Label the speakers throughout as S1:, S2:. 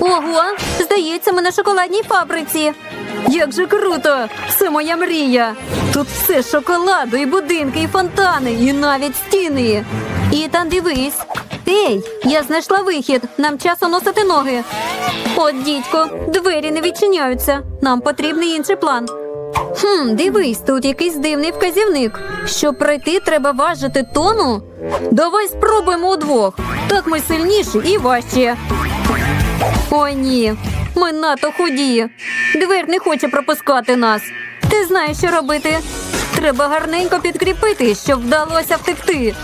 S1: Ого, здається, ми на шоколадній фабриці. Як же круто! Це моя мрія. Тут все шоколаду, і будинки, і фонтани, і навіть стіни. І там дивись. Ей, я знайшла вихід. Нам час носити ноги. От, дідько, двері не відчиняються. Нам потрібний інший план. Хм, дивись, тут якийсь дивний вказівник. Щоб пройти, треба важити тону. Давай спробуємо удвох. Так ми сильніші і важчі. О, ні, ми надто худі. Двер не хоче пропускати нас. Ти знаєш, що робити. Треба гарненько підкріпити, щоб вдалося втекти.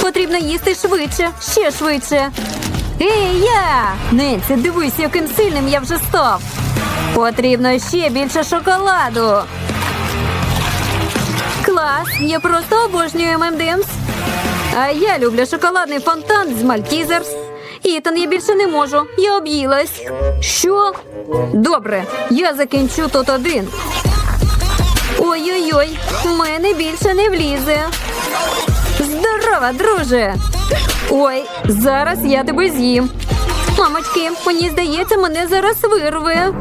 S1: Потрібно їсти швидше, ще швидше. Ей, я! Ненці, дивись, яким сильним я вже став. Потрібно ще більше шоколаду. Клас! Я просто обожнюю ММДМС. А я люблю шоколадний фонтан з Мальтізерс. Ітан, я більше не можу. Я об'їлась. Що? Добре, я закінчу тут один. Ой-ой-ой, в мене більше не влізе. Здорова, друже. Ой, зараз я тебе з'їм. Мамочки, мені здається, мене зараз вирве.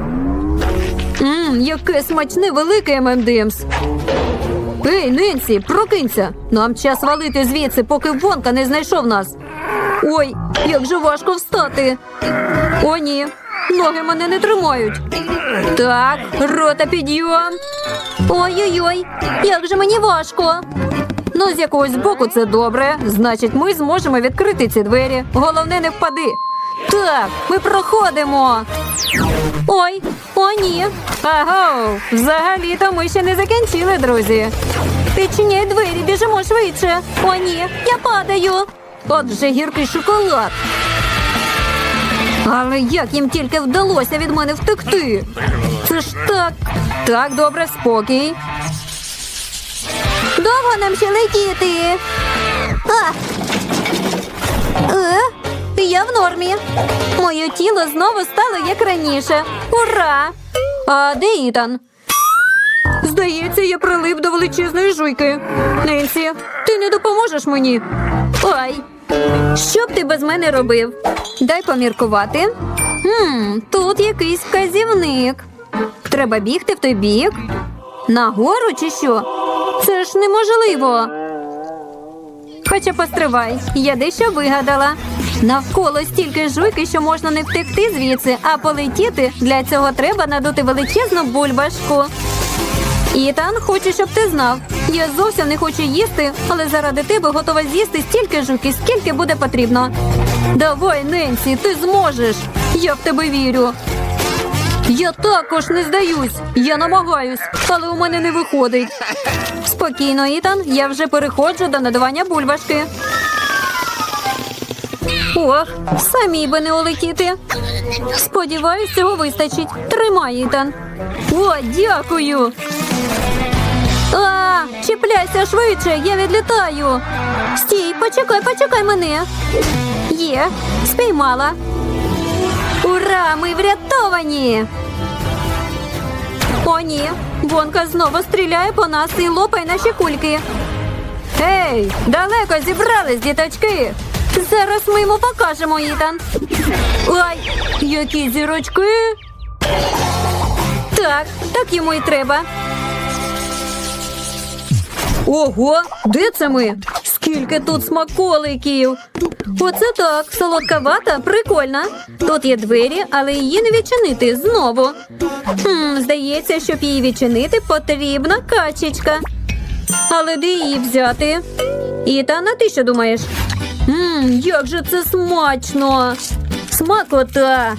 S1: Мм, яке смачне велике ММДМС. Ей, Ненсі, прокинься. Нам час валити звідси, поки Вонка не знайшов нас. Ой, як же важко встати. О, ні, ноги мене не тримають. Так, рота підйом. Ой-ой-ой, як же мені важко. Ну, з якогось боку це добре. Значить, ми зможемо відкрити ці двері. Головне, не впади. Так, ми проходимо. Ой, о, ні. Аго, взагалі-то ми ще не закінчили, друзі. Відчиняй двері, біжимо швидше. О, ні, я падаю. От вже гіркий шоколад. Але як їм тільки вдалося від мене втекти? Це ж так. Так, добре, спокій. Довго нам ще летіти. А. Е, я в нормі. Моє тіло знову стало як раніше. Ура! А де Ітан? Здається, я прилип до величезної жуйки. Ненсі, ти не допоможеш мені. Ай! Що б ти без мене робив? Дай поміркувати. Хм, тут якийсь вказівник. Треба бігти в той бік. Нагору чи що? Це ж неможливо. Хоча постривай, я дещо вигадала. Навколо стільки жуйки, що можна не втекти звідси, а полетіти для цього треба надути величезну бульбашку. Ітан, хочу, щоб ти знав. Я зовсім не хочу їсти, але заради тебе готова з'їсти стільки жуки, скільки буде потрібно. Давай, Ненсі, ти зможеш. Я в тебе вірю. Я також не здаюсь. Я намагаюсь, але у мене не виходить. Спокійно, Ітан, я вже переходжу до надавання бульбашки. Ох, самі би не улетіти. Сподіваюсь, цього вистачить. Тримай, Ітан. О, дякую. А, чіпляйся швидше, я відлітаю. Стій, почекай, почекай мене. Є, спіймала. Ура! Ми врятовані! О, ні! Вонка знову стріляє по нас і лопає наші кульки. Ей, далеко зібрались, діточки. Зараз ми йому покажемо, Ітан. Ой, які зірочки. Так, так йому і треба. Ого, де це ми? Скільки тут смаколиків? Оце так, солодка вата, прикольна. Тут є двері, але її не відчинити знову. Хм, Здається, щоб її відчинити, потрібна качечка. Але де її взяти? Ітана, ти що думаєш? Мм, як же це смачно! Смакота!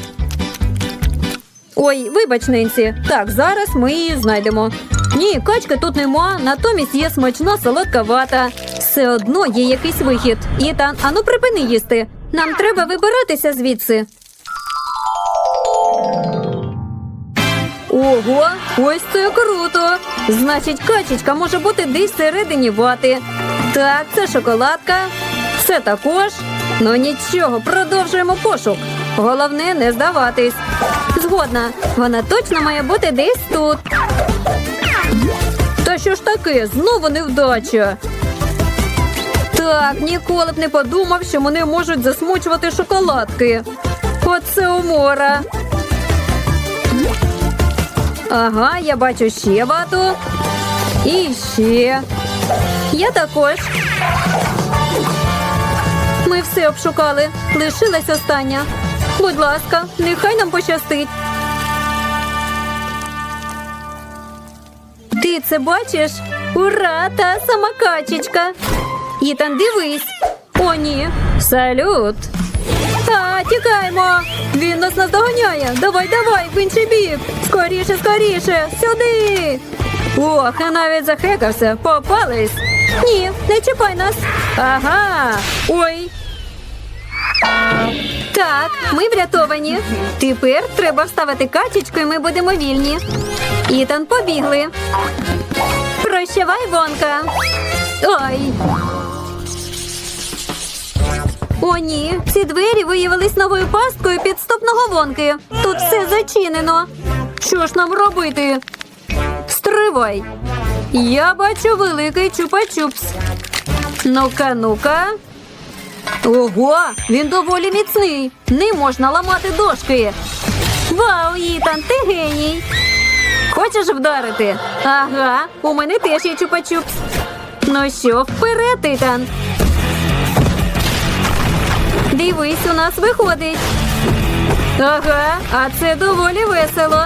S1: Ой, вибач, Ненсі. Так, зараз ми її знайдемо. Ні, качки тут нема, натомість є смачна солодка вата. Все одно є якийсь вихід. Ітан, ану припини їсти. Нам треба вибиратися звідси. Ого, ось це круто! Значить, качечка може бути десь всередині вати. Так, це шоколадка. Це також. Ну нічого, продовжуємо пошук. Головне не здаватись. Згодна, вона точно має бути десь тут. Що ж таке? Знову невдача. Так, ніколи б не подумав, що мене можуть засмучувати шоколадки. Оце умора. Ага, я бачу ще вату. І ще. Я також. Ми все обшукали. Лишилась остання. Будь ласка, нехай нам пощастить. Ти це бачиш? Ура! Та сама качечка. Ітан, дивись. О, ні. Салют. А, тікаємо. Він нас наздоганяє. Давай, давай, в інший бік. Скоріше, скоріше, сюди. Ох, а навіть захекався. Попались. Ні, не чіпай нас. Ага. Ой. Так, ми врятовані. Тепер треба вставити качечку, і ми будемо вільні. Ітан, побігли. Прощавай, Вонка. Ой. О, ні, ці двері виявились новою пасткою підступного вонки. Тут все зачинено. Що ж нам робити? Стривай. Я бачу великий чупа-чупс. Ну-ка, ну-ка. Ого, він доволі міцний. Не можна ламати дошки. Вау, Ітан, ти геній. Хочеш вдарити? Ага, у мене теж є чупа-чупс. Ну що, вперед, Ітан. Дивись, у нас виходить. Ага, а це доволі весело.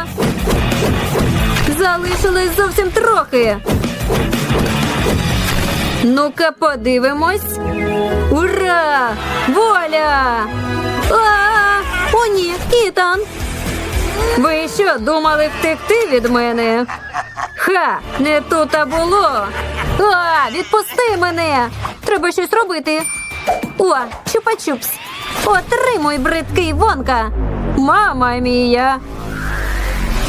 S1: Залишилось зовсім трохи. Ну-ка, подивимось. Ура! Воля! А, о, ні, Ітан. Ви що, думали втекти від мене? Ха, не тут а було. А, відпусти мене. Треба щось робити. О, чупа-чупс. Отримуй, бридкий вонка. Мама мія.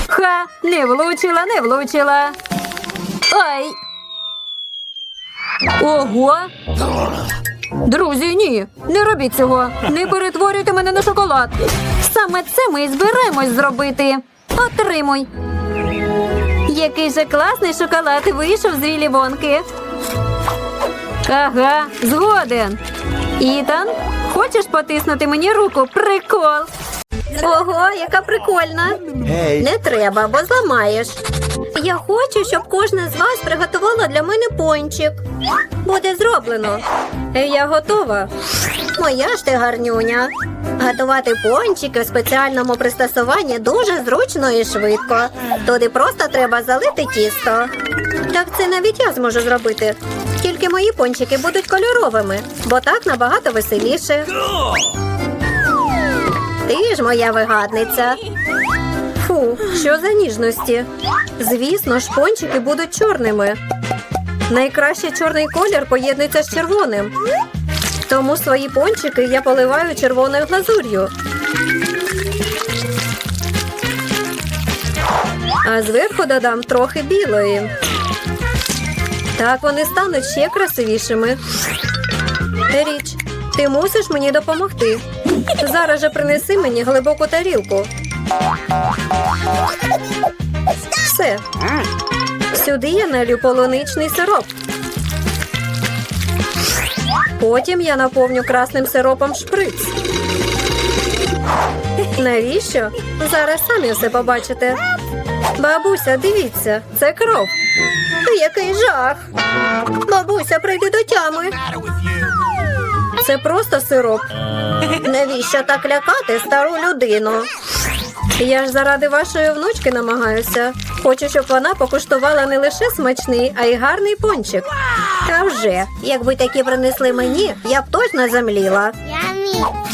S1: Ха, не влучила, не влучила. Ой. Ого. Друзі, ні, не робіть цього. Не перетворюйте мене на шоколад. Саме це ми і збираємось зробити. Отримуй. Який же класний шоколад вийшов з Вілі Вонки. Ага, згоден. Ітан, хочеш потиснути мені руку? Прикол. Ого, яка прикольна. Не треба, бо зламаєш. Я хочу, щоб кожна з вас приготувала для мене пончик. Буде зроблено. Я готова. Моя ж ти гарнюня. Готувати пончики в спеціальному пристосуванні дуже зручно і швидко. Туди просто треба залити тісто. Так це навіть я зможу зробити. Тільки мої пончики будуть кольоровими, бо так набагато веселіше. Ж моя вигадниця. Фу, що за ніжності? Звісно, ж, пончики будуть чорними. Найкраще чорний колір поєднується з червоним. Тому свої пончики я поливаю червоною глазур'ю. А зверху додам трохи білої. Так вони стануть ще красивішими. Річ, ти мусиш мені допомогти. Зараз же принеси мені глибоку тарілку. Все. Сюди я налю полуничний сироп. Потім я наповню красним сиропом шприц. Навіщо? Зараз самі все побачите. Бабуся, дивіться, це кров. Який жах. Бабуся, прийди до тями. Це просто сироп. Навіщо так лякати стару людину? Я ж заради вашої внучки намагаюся. Хочу, щоб вона покуштувала не лише смачний, а й гарний пончик. Та вже, якби такі принесли мені, я б точно замліла.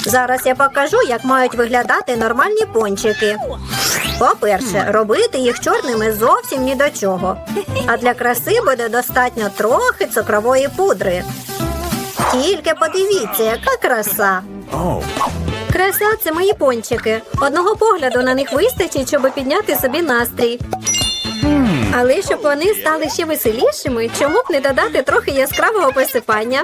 S1: Зараз я покажу, як мають виглядати нормальні пончики. По-перше, робити їх чорними зовсім ні до чого. А для краси буде достатньо трохи цукрової пудри. Тільки подивіться, яка краса. Краса це мої пончики. Одного погляду на них вистачить, щоб підняти собі настрій. Але щоб вони стали ще веселішими, чому б не додати трохи яскравого посипання?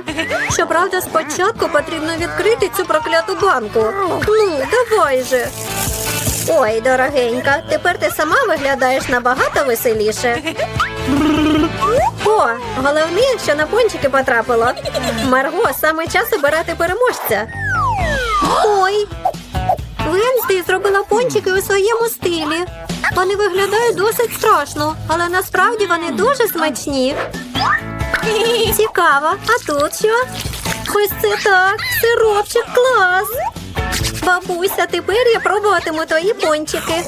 S1: Щоправда, спочатку потрібно відкрити цю прокляту банку. Ну, давай же. Ой, дорогенька, тепер ти сама виглядаєш набагато веселіше. О, головне, що на пончики потрапило. Марго, саме час обирати переможця. Ой, Вензі зробила пончики у своєму стилі. Вони виглядають досить страшно, але насправді вони дуже смачні. Цікаво, а тут що? Ось це так, сиропчик клас. Бабуся, тепер я пробуватиму твої пончики.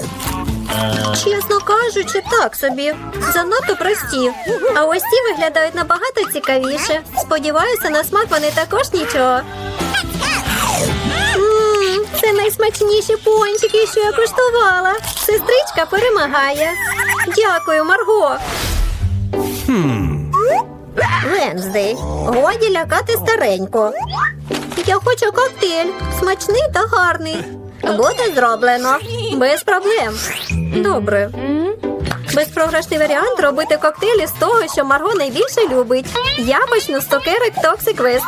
S1: Чесно кажучи, так собі. Занадто прості. А ось ці виглядають набагато цікавіше. Сподіваюся, на смак вони також нічого. Це найсмачніші пончики, що я куштувала. Сестричка перемагає. Дякую, Марго. Венздей, годі лякати старенько. Я хочу коктейль, смачний та гарний. Буде зроблено. Без проблем. Добре. Безпрограшний варіант робити коктейлі з того, що Марго найбільше любить. Я почну з цукерок Toxic West.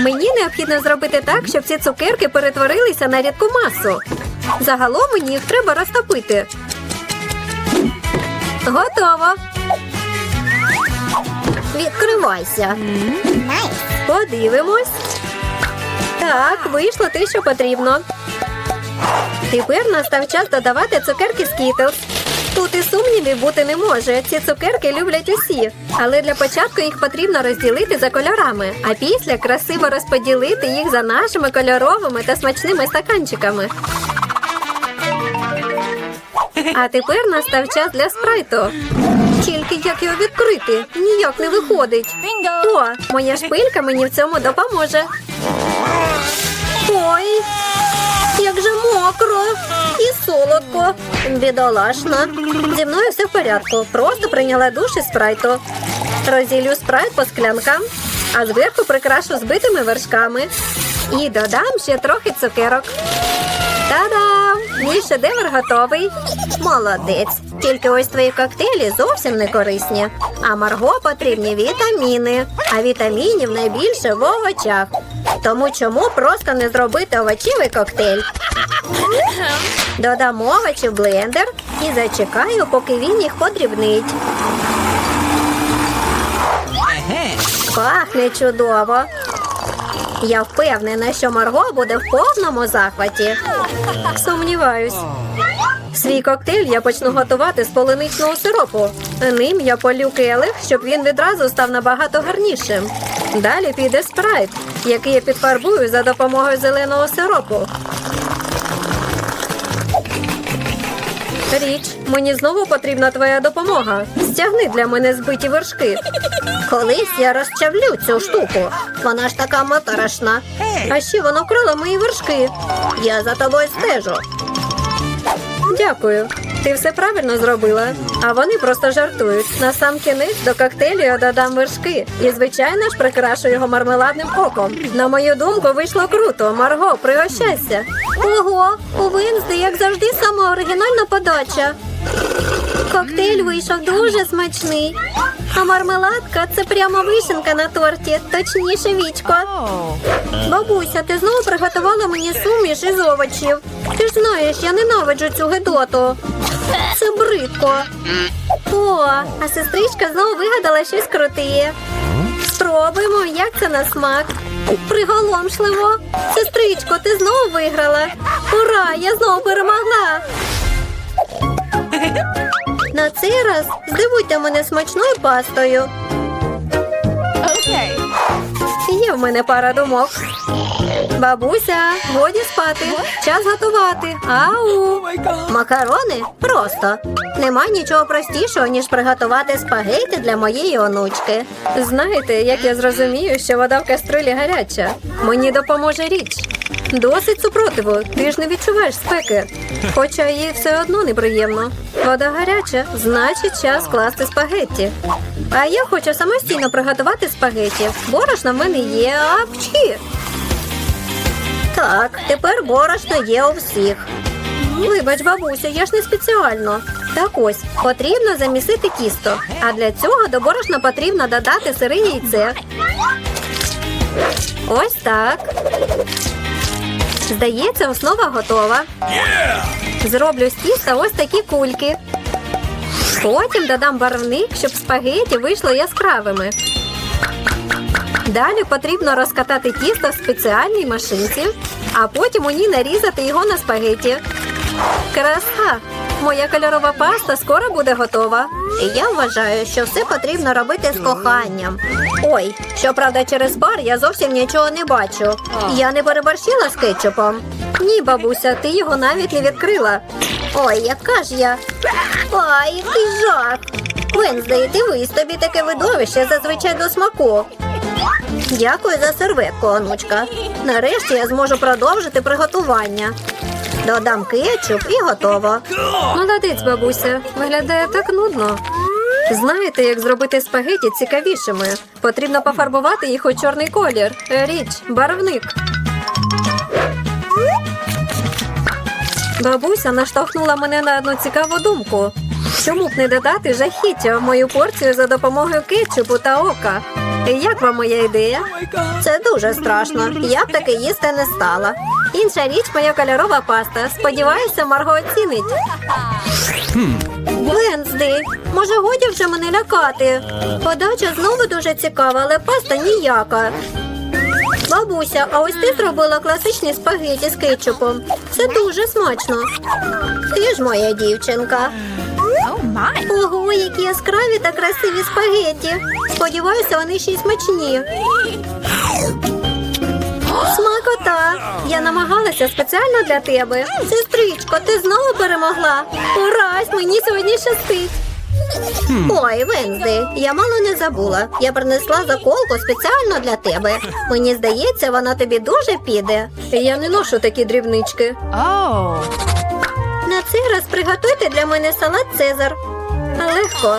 S1: Мені необхідно зробити так, щоб ці цукерки перетворилися на рідку масу. Загалом мені їх треба розтопити. Готово. Відкривайся. Подивимось. Так, вийшло те, що потрібно. Тепер настав час додавати цукерки Skittles. Тут і сумнівів бути не може. Ці цукерки люблять усі. Але для початку їх потрібно розділити за кольорами, а після красиво розподілити їх за нашими кольоровими та смачними стаканчиками. А тепер настав час для спрайту. Тільки як його відкрити? Ніяк не виходить. О, моя шпилька мені в цьому допоможе. Ой, як же мокро і солодко. Бідолашна. Зі мною все в порядку. Просто прийняла душ із спрайту. Розділю спрайт по склянкам, а зверху прикрашу збитими вершками. І додам ще трохи цукерок. Та-дам! Мій шедевр готовий. Молодець. Тільки ось твої коктейлі зовсім не корисні. А Марго потрібні вітаміни. А вітамінів найбільше в овочах. Тому чому просто не зробити овочевий коктейль? Додам овочі в блендер і зачекаю, поки він їх подрібнить. Пахне чудово. Я впевнена, що Марго буде в повному захваті. Сумніваюсь. Свій коктейль я почну готувати з полуничного сиропу. Ним я полю келих, щоб він відразу став набагато гарнішим. Далі піде спрайт, який я підфарбую за допомогою зеленого сиропу. Річ, мені знову потрібна твоя допомога. Стягни для мене збиті вершки. Колись я розчавлю цю штуку. Вона ж така моторошна. А ще воно крило мої вершки. Я за тобою стежу. Дякую. Ти все правильно зробила. А вони просто жартують. На сам кінець до коктейлю я додам вершки. І, звичайно ж, прикрашу його мармеладним оком. На мою думку, вийшло круто. Марго, пригощайся. Ого, у Винзди, як завжди, сама оригінальна подача. Коктейль вийшов дуже смачний. А мармеладка це прямо вишенка на торті, точніше вічко. Бабуся, ти знову приготувала мені суміш із овочів. Ти ж знаєш, я ненавиджу цю гидоту. Це бридко. О, а сестричка знову вигадала щось круте. Спробуємо, як це на смак. Приголомшливо. Сестричко, ти знову виграла. Ура! Я знову перемогла. На цей раз здивуйте мене смачною пастою.
S2: Okay.
S1: Є в мене пара думок. Бабуся, годі спати. Час готувати. Ау! Макарони? Просто. Нема нічого простішого, ніж приготувати спагейти для моєї онучки. Знаєте, як я зрозумію, що вода в каструлі гаряча. Мені допоможе річ. Досить супротиву, ти ж не відчуваєш спеки. Хоча їй все одно неприємно. Вода гаряча, значить час класти спагетті. А я хочу самостійно приготувати спагетті. Борошна в мене є, а пчхі. Так, тепер борошно є у всіх. Вибач, бабуся, я ж не спеціально. Так ось, потрібно замісити тісто. А для цього до борошна потрібно додати сире яйце. Ось так. Здається, основа готова. Зроблю з тіста ось такі кульки. Потім додам барвник, щоб спагеті вийшло яскравими. Далі потрібно розкатати тісто в спеціальній машинці, а потім у ній нарізати його на спагеті. Краса! Моя кольорова паста скоро буде готова. І я вважаю, що все потрібно робити з коханням. Ой, щоправда, через бар я зовсім нічого не бачу. Я не переборщила з кетчупом. Ні, бабуся, ти його навіть не відкрила. Ой, яка ж я. Ай, який жах. Венздей, дивись, тобі таке видовище зазвичай до смаку. Дякую за серветку, онучка. Нарешті я зможу продовжити приготування. Додам кетчуп і готово. Молодець, бабуся. Виглядає так нудно. Знаєте, як зробити спагеті цікавішими? Потрібно пофарбувати їх у чорний колір. Річ, барвник. Бабуся наштовхнула мене на одну цікаву думку. Чому б не додати жахіття в мою порцію за допомогою кетчупу та ока? Як вам моя ідея? Це дуже страшно. Я б таки їсти не стала. Інша річ моя кольорова паста. Сподіваюся, Марго оцінить. Венздей, може годі вже мене лякати? Подача знову дуже цікава, але паста ніяка. Бабуся, а ось ти зробила класичні спагеті з кетчупом. Це дуже смачно. Ти ж моя дівчинка. Ого, які яскраві та красиві спагеті. Сподіваюся, вони ще й смачні. Смакота! Я намагалася спеціально для тебе. Сестричко, ти знову перемогла. Урась, мені сьогодні щастить. Ой, Вензи, я мало не забула. Я принесла заколку спеціально для тебе. Мені здається, вона тобі дуже піде. Я не ношу такі дрібнички.
S2: Oh.
S1: На цей раз приготуйте для мене салат Цезар. Легко.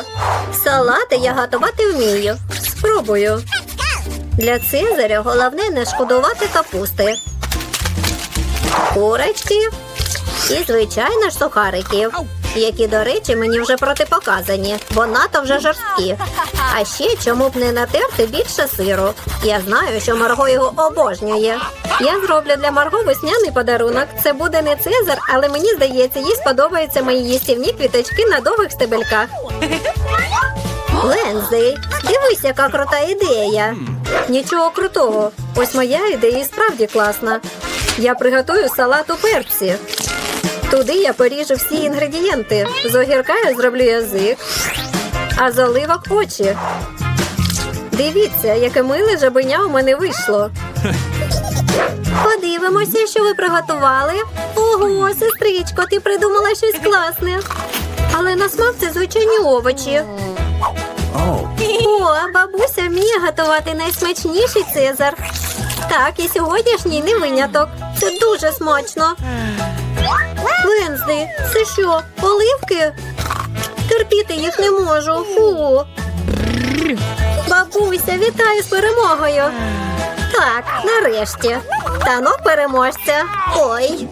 S1: Салати я готувати вмію. Спробую. Для Цезаря головне не шкодувати капусти. Курочки і, звичайно ж, сухариків, які, до речі, мені вже протипоказані, бо надто вже жорсткі. А ще чому б не натерти більше сиру. Я знаю, що Марго його обожнює. Я зроблю для Марго весняний подарунок. Це буде не Цезар, але мені здається, їй сподобаються мої їстівні квіточки на довгих стебельках. Лензи, дивись, яка крута ідея. Нічого крутого. Ось моя ідея справді класна. Я приготую салат у перці. Туди я поріжу всі інгредієнти. З огірка я зроблю язик, а з оливок очі. Дивіться, яке миле жабеня у мене вийшло. Подивимося, що ви приготували. Ого, сестричко, ти придумала щось класне. Але на смак це звичайні овочі. О, бабуся вміє готувати найсмачніший цезар. Так, і сьогоднішній не виняток. Це дуже смачно. Вензди, це що, оливки? Терпіти їх не можу. Фу. Бабуся, вітаю з перемогою. Так, нарешті. Танок переможця. Ой.